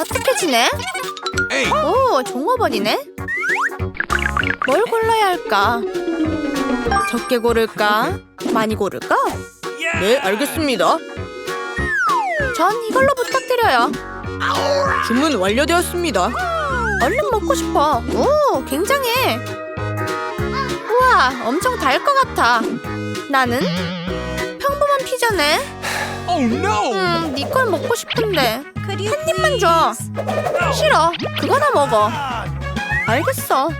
어떻게 지내? 오, 종업원이네? 뭘 골라야 할까? 적게 고를까? 많이 고를까? 네, 알겠습니다. 전 이걸로 부탁드려요. 주문 완료되었습니다. 얼른 먹고 싶어. 오, 굉장해. 우와, 엄청 달 것 같아. 나는 평범한 피자네. Oh no! 음, 네걸 먹고 싶은데 한 입만 줘. 싫어. 그거나 먹어. 알겠어.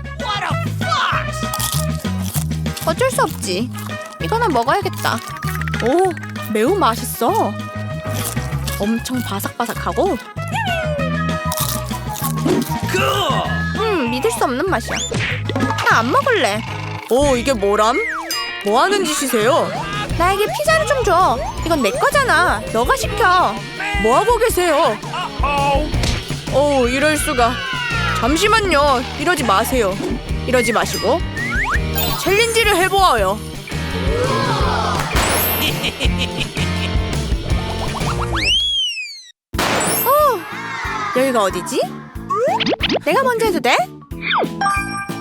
어쩔 수 없지. 이거나 먹어야겠다. 오, 매우 맛있어. 엄청 바삭바삭하고! 음, 믿을 수 없는 맛이야. 나 안 먹을래. 오, 이게 뭐람? 뭐 하는 짓이세요? 나에게 피자를 좀 줘. 이건 내 거잖아. 너가 시켜. 뭐 하고 계세요? 오, 이럴 수가. 잠시만요. 이러지 마세요. 이러지 마시고 챌린지를 해보아요. 어, 여기가 어디지? 내가 먼저 해도 돼?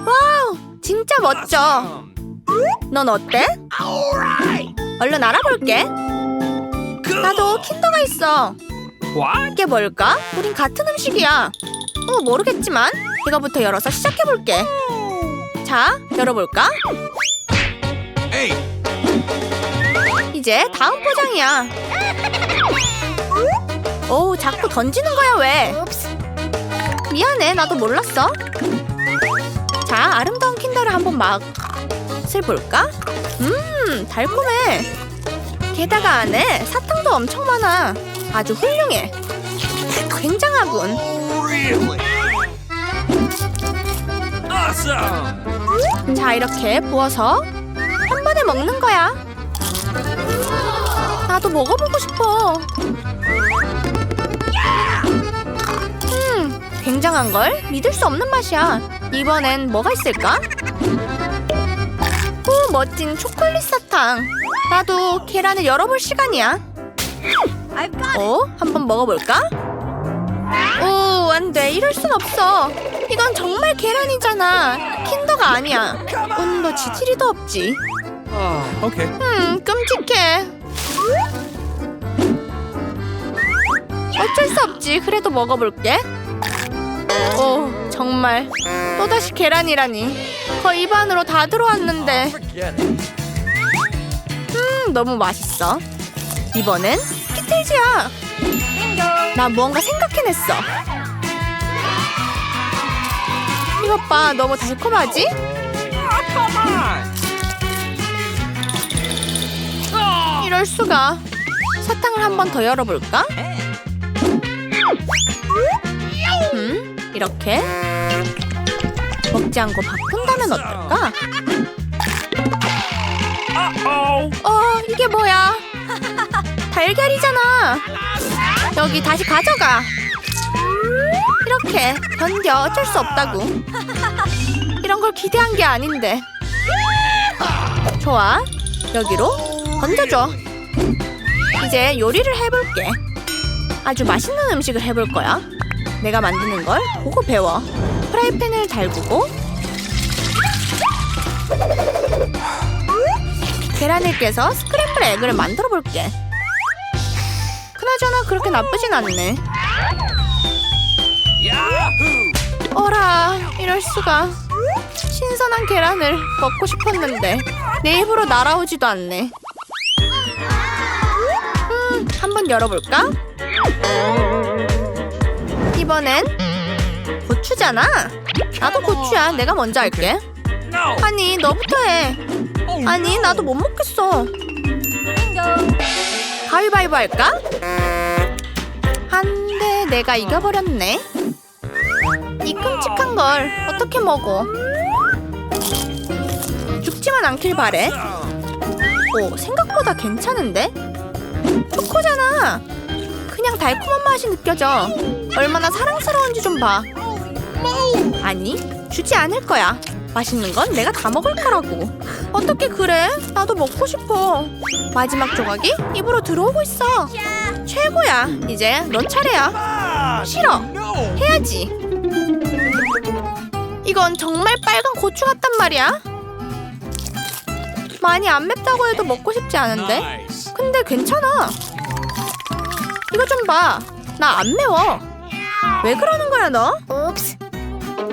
와우, 진짜 멋져. 넌 어때? 얼른 알아볼게. 나도 킨더가 있어. What? 이게 뭘까? 우린 같은 음식이야. 어, 모르겠지만 이거부터 열어서 시작해볼게. 자, 열어볼까? Hey! 이제 다음 포장이야. 오, 자꾸 던지는 거야 왜? 미안해, 나도 몰랐어. 자, 아름다운 킨더를 한번 맛을 볼까? 음, 달콤해. 게다가 안에 사탕도 엄청 많아. 아주 훌륭해. 굉장하군. 자, 이렇게 부어서 한 번에 먹는 거야. 나도 먹어보고 싶어. 음, 굉장한 걸 믿을 수 없는 맛이야. 이번엔 뭐가 있을까? 오, 멋진 초콜릿 사탕. 나도 계란을 열어볼 시간이야. 어? 한번 먹어볼까? 오, 안 돼. 이럴 순 없어. 이건 정말 계란이잖아. 킨더가 아니야. 온도 지지리도 없지. Okay. 음, 끔찍해. 어쩔 수 없지. 그래도 먹어볼게. 오, 정말. 또다시 계란이라니. 거의 입 안으로 다 들어왔는데. Forget it. 음, 너무 맛있어. 이번엔 스키틀즈야. 나 무언가 생각해냈어. 이것 봐, 너무 달콤하지? 이럴 수가. 사탕을 한 번 더 열어볼까? 음, 이렇게 먹지 않고 바꾼다면 어떨까? 어, 이게 뭐야? 달걀이잖아. 여기 다시 가져가. 이렇게 견뎌 어쩔 수 없다고. 이런 걸 기대한 게 아닌데. 좋아. 여기로 던져줘. 이제 요리를 해볼게. 아주 맛있는 음식을 해볼 거야. 내가 만드는 걸 보고 배워. 프라이팬을 달구고 계란을 깨서 스크램블 에그를 만들어 볼게. 그나저나 그렇게 나쁘진 않네. 어라, 이럴 수가. 신선한 계란을 먹고 싶었는데 내 입으로 날아오지도 않네. 음, 한번 열어볼까? 이번엔 고추잖아. 나도 고추야. 내가 먼저 할게. 아니, 너부터 해. Oh, 아니, 나도 못 먹겠어. 가위바위보 할까? 한대 내가 이겨버렸네. 이 끔찍한 걸 어떻게 먹어? 죽지만 않길 바래. 오, 생각보다 괜찮은데? 초코잖아. 그냥 달콤한 맛이 느껴져. 얼마나 사랑스러운지 좀 봐. 아니, 주지 않을 거야. 맛있는 건 내가 다 먹을 거라고. 어떻게 그래? 나도 먹고 싶어. 마지막 조각이 입으로 들어오고 있어. 최고야. 이제 너 차례야. 싫어. 해야지. 이건 정말 빨간 고추 같단 말이야. 많이 안 맵다고 해도 먹고 싶지 않은데. 근데 괜찮아. 이거 좀 봐. 나 안 매워. 왜 그러는 거야 너?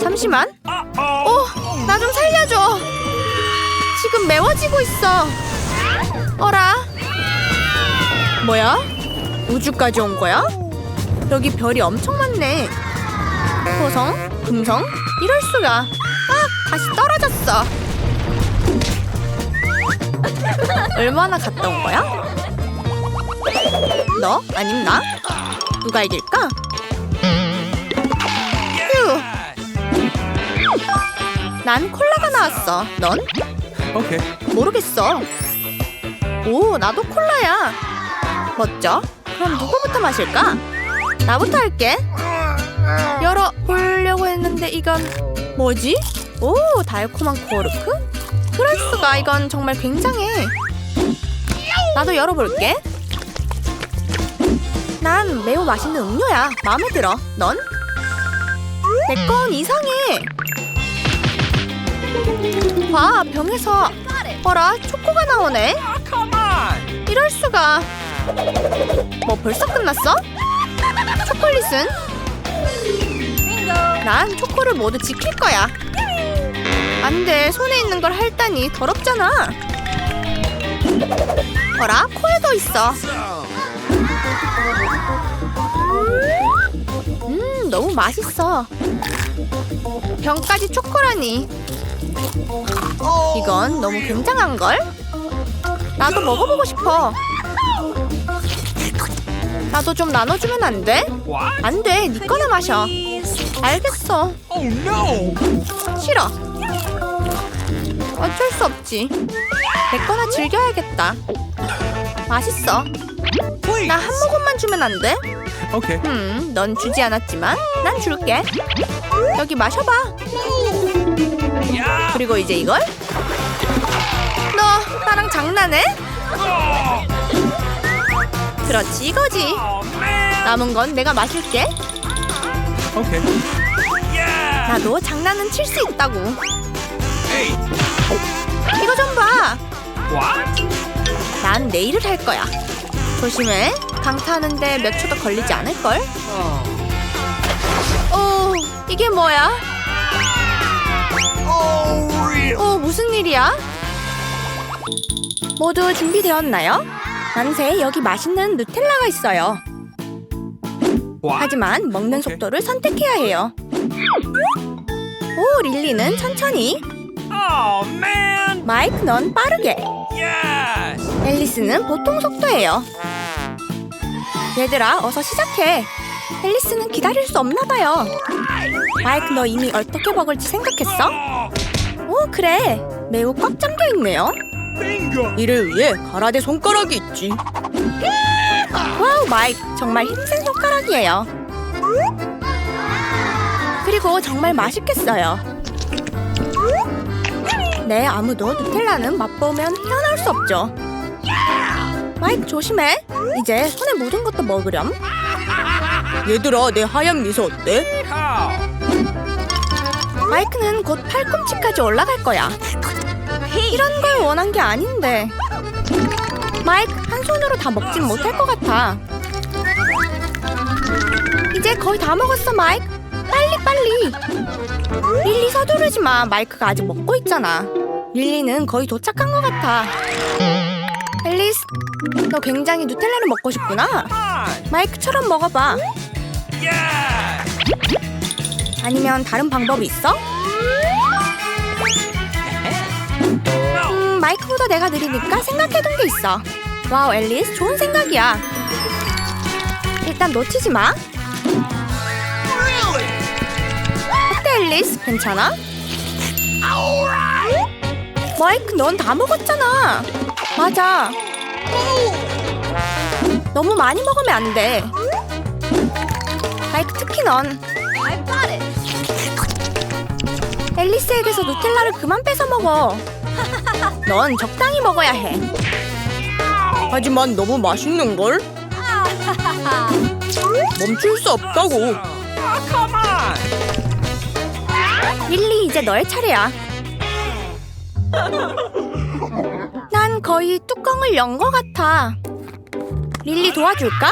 잠시만. Uh-oh. 오, 나좀 살려줘. 지금 매워지고 있어. 어라. 뭐야? 우주까지 온 거야? 여기 별이 엄청 많네. 토성, 금성, 이럴 수가. 아, 다시 떨어졌어. 얼마나 갔다 온 거야? 너? 아님 나? 누가 이길까? 난 콜라가 나왔어. 넌? Okay. 모르겠어. 오, 나도 콜라야. 멋져. 그럼 누구부터 마실까? 나부터 할게. 열어 보려고 했는데 이건 뭐지? 오, 달콤한 코르크? 그럴 수가 이건 정말 굉장해. 나도 열어볼게. 난 매우 맛있는 음료야. 마음에 들어. 넌? 내 건 이상해. 봐, 병에서. 어라, 초코가 나오네. 이럴 수가. 뭐 벌써 끝났어? 초콜릿은? 난 초코를 모두 지킬 거야. 안 돼, 손에 있는 걸 핥다니 더럽잖아. 어라, 코에도 있어. 음, 너무 맛있어. 병까지 초코라니. 이건 너무 굉장한 걸? 나도 먹어보고 싶어. 나도 좀 나눠주면 안 돼? 안 돼, 네 거나 마셔. 알겠어. 싫어. 어쩔 수 없지. 내 거나 즐겨야겠다. 맛있어. 나 한 모금만 주면 안 돼? Okay. 음, 넌 주지 않았지만 난 줄게. 여기 마셔봐. 그리고 이제 이걸? 너 나랑 장난해? 그렇지 이거지. 남은 건 내가 마실게. Yeah. 나도 장난은 칠 수 있다고. 이거 좀 봐. What? 난 내일을 할 거야. 조심해. 강타하는데 몇 초도 걸리지 않을걸? Oh. 오, 이게 뭐야? 오, 무슨 일이야? 모두 준비되었나요? 만세, 여기 맛있는 누텔라가 있어요. 하지만 먹는. 속도를 선택해야 해요. 오, 릴리는 천천히. Oh. 마이크, 넌 빠르게. 앨리스는 보통 속도예요. 얘들아, 어서 시작해. 앨리스는 기다릴 수 없나 봐요. 마이크, 너 이미 어떻게 먹을지 생각했어? 오, 그래. 매우 꽉 잠겨 있네요. 이를 위해 가라데 손가락이 있지. 와우, 마이크. 정말 힘센 손가락이에요. 그리고 정말 맛있겠어요. 네, 아무도 누텔라는 맛보면 헤어나올 수 없죠. 마이크 조심해. 이제 손에 묻은 것도 먹으렴. 얘들아, 내 하얀 미소 어때? 마이크는 곧 팔꿈치까지 올라갈 거야. 이런 걸 원한 게 아닌데. 마이크 한 손으로 다 먹진 못할 것 같아. 이제 거의 다 먹었어, 마이크. 빨리 빨리. 릴리 서두르지 마. 마이크가 아직 먹고 있잖아. 릴리는 거의 도착한 것 같아. 앨리스, 너 굉장히 누텔라를 먹고 싶구나. 마이크처럼 먹어봐. Yeah. 아니면 다른 방법이 있어? 음, 마이크보다 내가 느리니까 생각해둔 게 있어. 와우, 앨리스, 좋은 생각이야. 일단 놓치지 마. 어때, 앨리스? 괜찮아? 마이크, 넌 다 먹었잖아. 맞아. 너무 많이 먹으면 안 돼. 마이크, 특히 넌. 앨리스에게서 누텔라를 그만 뺏어 먹어. 넌 적당히 먹어야 해. 하지만 너무 맛있는 걸. 멈출 수 없다고. 릴리 이제 너의 차례야. 난 거의 뚜껑을 연 것 같아. 릴리 도와줄까?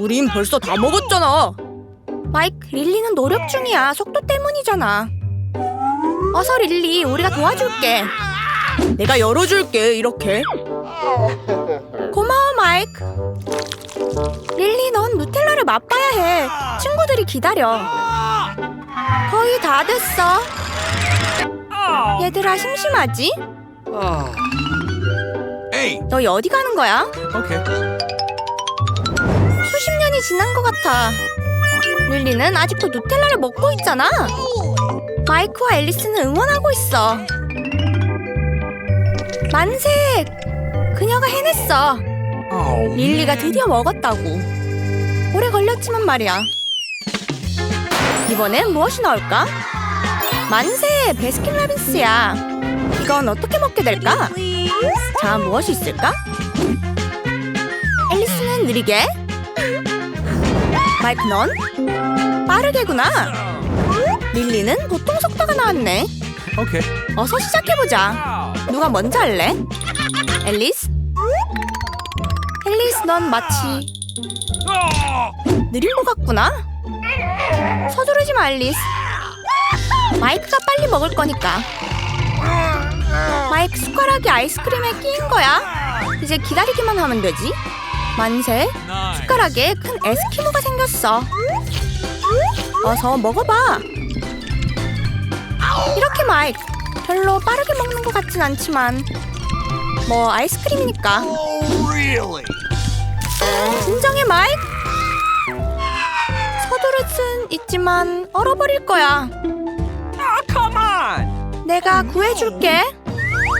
우린 벌써 다 먹었잖아. 마이크, 릴리는 노력 중이야. 속도 때문이잖아. 어서 릴리, 우리가 도와줄게. 내가 열어줄게, 이렇게. 고마워, 마이크. 릴리, 넌 누텔라를 맛봐야 해. 친구들이 기다려. 거의 다 됐어. 얘들아, 심심하지? 너희 어디 가는 거야? Okay. 수십 년이 지난 것 같아. 릴리는 아직도 누텔라를 먹고 있잖아. 마이크와 앨리스는 응원하고 있어. 만세! 그녀가 해냈어. 릴리가 드디어 먹었다고. 오래 걸렸지만 말이야. 이번엔 무엇이 나올까? 만세! 베스킨라빈스야. 이건 어떻게 먹게 될까? 자, 무엇이 있을까? 앨리스는 느리게. 마이크 넌? 빠르게구나. 릴리는 보통 속도가 나왔네. Okay. 어서 시작해보자. 누가 먼저 할래? 앨리스? 앨리스 넌 마치. 느린 것 같구나. 서두르지 마, 앨리스. 마이크가 빨리 먹을 거니까. 마이크 숟가락이 아이스크림에 끼인 거야. 이제 기다리기만 하면 되지. 만세. 숟가락에 큰 에스키모가 생겼어. 어서 먹어봐. 이렇게 마이크. 별로 빠르게 먹는 것 같진 않지만 뭐 아이스크림이니까. 진정해 마이크. 서두를 순 있지만 얼어버릴 거야. On. 내가 구해줄게.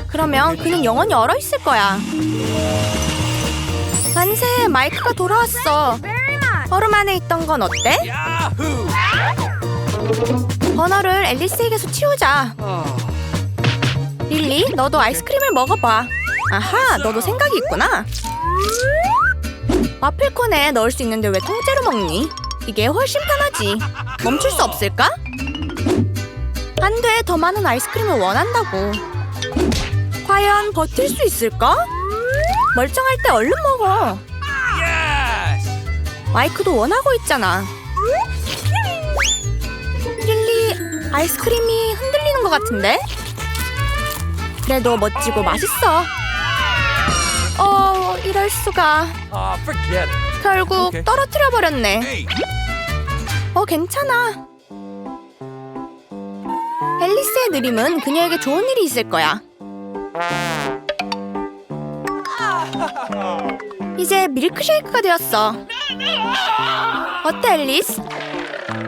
그러면 그는 영원히 얼어 있을 거야. 만세, 마이크가 돌아왔어. 얼음 안에 있던 건 어때? Yahoo. 번호를 앨리스에게서 치우자. 릴리, 너도 아이스크림을 먹어봐. 아하, 너도 생각이 있구나. 와플콘에 넣을 수 있는데 왜 통째로 먹니? 이게 훨씬 편하지. 멈출 수 없을까? 안 돼, 더 많은 아이스크림을 원한다고. 과연 버틸 수 있을까? 멀쩡할 때 얼른 먹어. 마이크도 원하고 있잖아. 아이스크림이 흔들리는 것 같은데? 그래도 멋지고 맛있어. 어, 이럴 수가. It. 결국. 떨어뜨려 버렸네. 어, 괜찮아. 앨리스의 느림은 그녀에게 좋은 일이 있을 거야. 이제 밀크쉐이크가 되었어. 어때, 앨리스?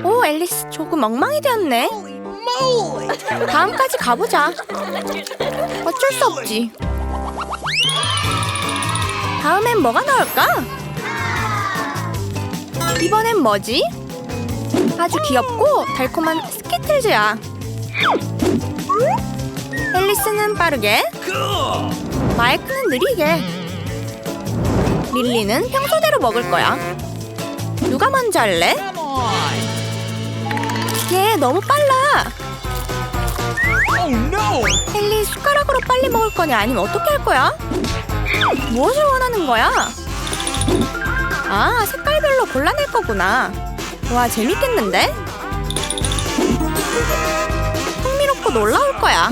오, 앨리스 조금 엉망이 되었네. 다음까지 가보자. 어쩔 수 없지. 다음엔 뭐가 나올까? 이번엔 뭐지? 아주 귀엽고 달콤한 스키틀즈야. 앨리스는 빠르게. 마이크는 느리게. 릴리는 평소대로 먹을 거야. 누가 먼저 할래? 얘 너무 빨라. Oh no. 헨리 숟가락으로 빨리 먹을 거냐 아니면 어떻게 할 거야? 무엇을 원하는 거야? 아 색깔별로 골라낼 거구나 와 재밌겠는데? 흥미롭고 놀라울 거야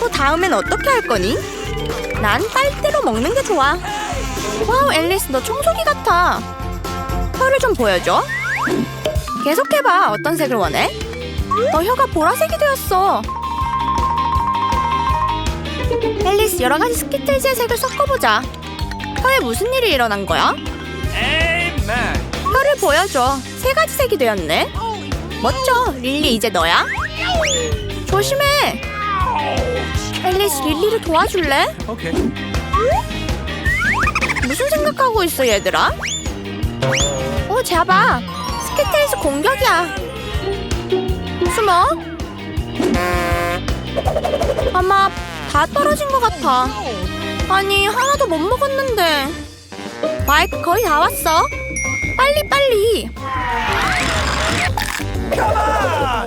또 다음엔 어떻게 할 거니? 난 빨대로 먹는 게 좋아 와우 앨리스 너 청소기 같아 혀를 좀 보여줘 계속해봐 어떤 색을 원해? 너 혀가 보라색이 되었어. 앨리스 여러 가지 스키틀즈의 색을 섞어보자. 혀에 무슨 일이 일어난 거야? 혀를 보여줘. 세 가지 색이 되었네. 멋져. 릴리 이제 너야. 조심해. 앨리스 릴리를 도와줄래? Okay. 무슨 생각하고 있어 얘들아? 오 잡아. 스키틀즈 공격이야. 숨어. 아마 다 떨어진 것 같아. 아니 하나도 못 먹었는데. 마이크 거의 다 왔어. 빨리 빨리 빨리.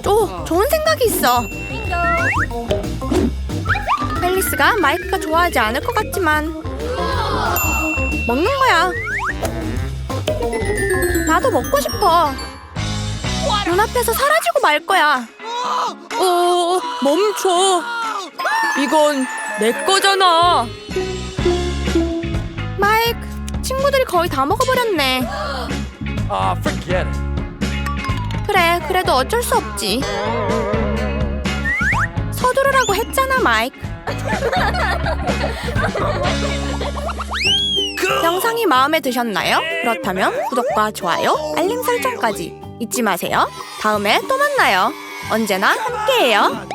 오, 좋은 생각이 있어. 앨리스가 마이크가 좋아하지 않을 것 같지만 먹는 거야. 나도 먹고 싶어. 눈앞에서 사라지고 말 거야. 어, 멈춰. 이건 내 거잖아. 마이크, 친구들이 거의 다 먹어버렸네. Ah, forget it. 그래, 그래도 어쩔 수 없지. 서두르라고 했잖아, 마이크. 영상이 마음에 드셨나요? 그렇다면 구독과 좋아요, 알림 설정까지 잊지 마세요. 다음에 또 만나요. 언제나 함께해요.